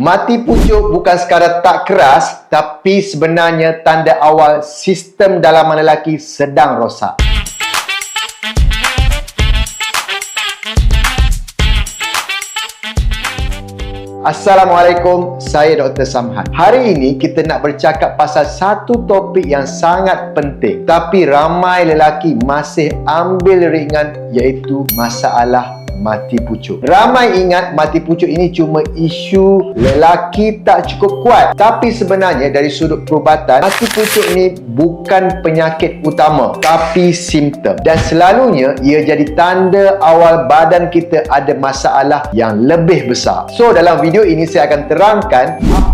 Mati pucuk bukan sekadar tak keras tapi sebenarnya tanda awal sistem dalaman lelaki sedang rosak. Assalamualaikum, saya Dr. Samhan. Hari ini kita nak bercakap pasal satu topik yang sangat penting tapi ramai lelaki masih ambil ringan iaitu masalah mati pucuk. Ramai ingat mati pucuk ini cuma isu lelaki tak cukup kuat. Tapi sebenarnya dari sudut perubatan, mati pucuk ini bukan penyakit utama tapi simptom. Dan selalunya ia jadi tanda awal badan kita ada masalah yang lebih besar. So dalam video ini saya akan terangkan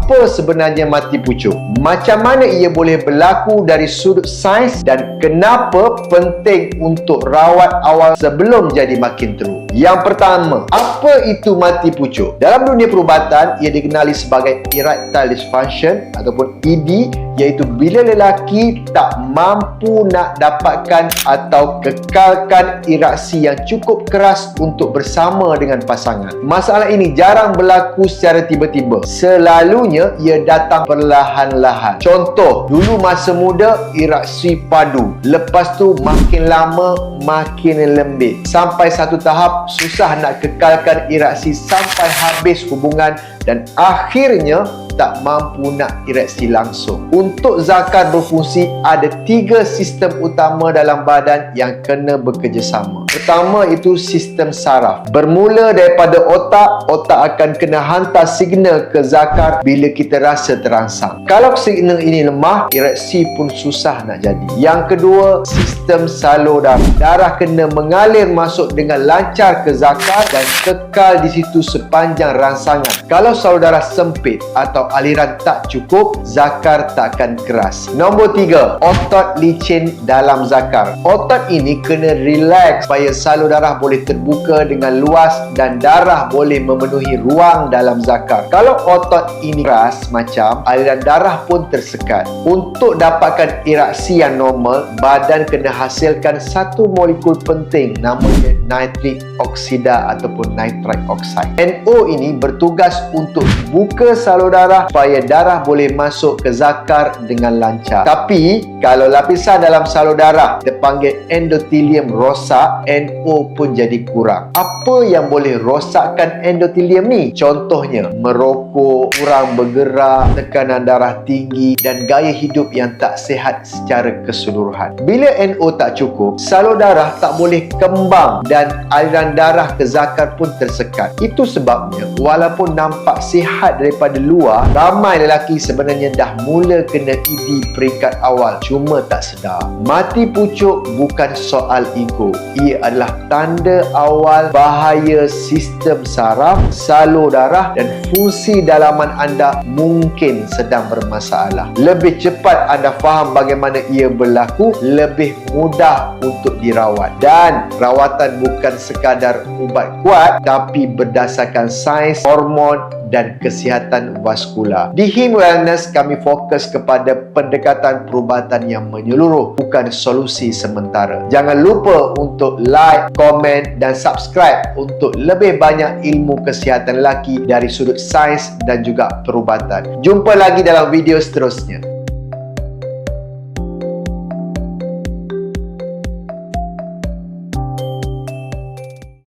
apa sebenarnya mati pucuk. Macam mana ia boleh berlaku dari sudut sains dan kenapa penting untuk rawat awal sebelum jadi makin teruk. Yang yang pertama, apa itu mati pucuk? Dalam dunia perubatan, ia dikenali sebagai erectile dysfunction ataupun ED iaitu bila lelaki tak mampu nak dapatkan atau kekalkan iraksi yang cukup keras untuk bersama dengan pasangan. Masalah ini jarang berlaku secara tiba-tiba. Selalunya ia datang perlahan-lahan. Contoh, dulu masa muda iraksi padu. Lepas tu makin lama makin lembik. Sampai satu tahap susah nak kekalkan iraksi sampai habis hubungan dan akhirnya tak mampu nak ereksi langsung. Untuk zakar berfungsi, ada tiga sistem utama dalam badan yang kena bekerjasama. Pertama itu sistem saraf. Bermula daripada otak, otak akan kena hantar signal ke zakar bila kita rasa terangsang. Kalau signal ini lemah, ereksi pun susah nak jadi. Yang kedua, sistem salur darah. Darah kena mengalir masuk dengan lancar ke zakar dan kekal di situ sepanjang rangsangan. Kalau salur darah sempit atau aliran tak cukup, zakar takkan keras. Nombor tiga, otot licin dalam zakar. Otot ini kena relax supaya supaya salur darah boleh terbuka dengan luas dan darah boleh memenuhi ruang dalam zakar. Kalau otot ini keras macam, aliran darah pun tersekat. Untuk dapatkan iraksi yang normal, badan kena hasilkan satu molekul penting namanya nitric oksida ataupun nitrite oxide. NO ini bertugas untuk buka salur darah supaya darah boleh masuk ke zakar dengan lancar. Tapi, kalau lapisan dalam salur darah dipanggil endotelium rosak, NO pun jadi kurang. Apa yang boleh rosakkan endotelium ni? Contohnya, merokok, kurang bergerak, tekanan darah tinggi dan gaya hidup yang tak sihat secara keseluruhan. Bila NO tak cukup, salur darah tak boleh kembang dan aliran darah ke zakar pun tersekat. Itu sebabnya, walaupun nampak sihat daripada luar, ramai lelaki sebenarnya dah mula kena ED peringkat awal cuma tak sedar. Mati pucuk bukan soal ego. Ia adalah tanda awal bahaya sistem saraf, salur darah dan fungsi dalaman anda mungkin sedang bermasalah. Lebih cepat anda faham bagaimana ia berlaku, lebih mudah untuk dirawat. Dan rawatan bukan sekadar ubat kuat tapi berdasarkan sains, hormon dan kesihatan vaskular. Di Him Wellness, kami fokus kepada pendekatan perubatan yang menyeluruh, bukan solusi sementara. Jangan lupa untuk like, komen dan subscribe untuk lebih banyak ilmu kesihatan lelaki dari sudut sains dan juga perubatan. Jumpa lagi dalam video seterusnya.